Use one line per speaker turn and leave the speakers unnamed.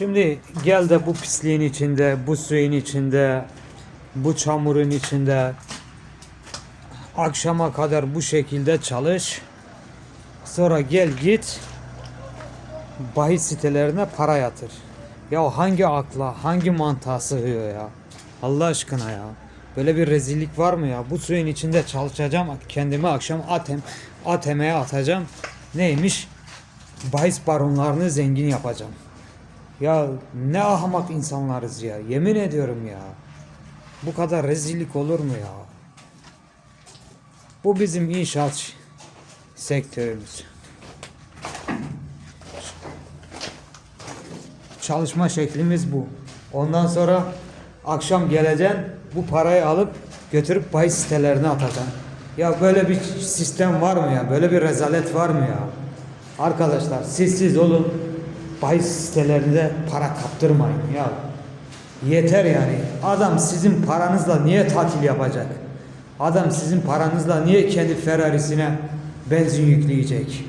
Şimdi gel de bu pisliğin içinde, bu suyun içinde, bu çamurun içinde akşama kadar bu şekilde çalış. Sonra gel git bahis sitelerine para yatır. Ya hangi akla, hangi mantığa sığıyor ya? Allah aşkına ya. Böyle bir rezillik var mı ya? Bu suyun içinde çalışacağım. Kendimi akşam atem, ATM'ye atacağım. Neymiş? Bahis baronlarını zengin yapacağım. Ya ne ahmak insanlarız ya. Yemin ediyorum ya. Bu kadar rezillik olur mu ya? Bu bizim inşaat sektörümüz. Çalışma şeklimiz bu. Ondan sonra akşam geleceksin bu parayı alıp götürüp bahis sitelerine atacaksın. Ya böyle bir sistem var mı ya? Böyle bir rezalet var mı ya? Arkadaşlar sessiz olun. Bahis sitelerinde para kaptırmayın ya. Yeter yani. Adam sizin paranızla niye tatil yapacak? Adam sizin paranızla niye kendi Ferrari'sine benzin yükleyecek?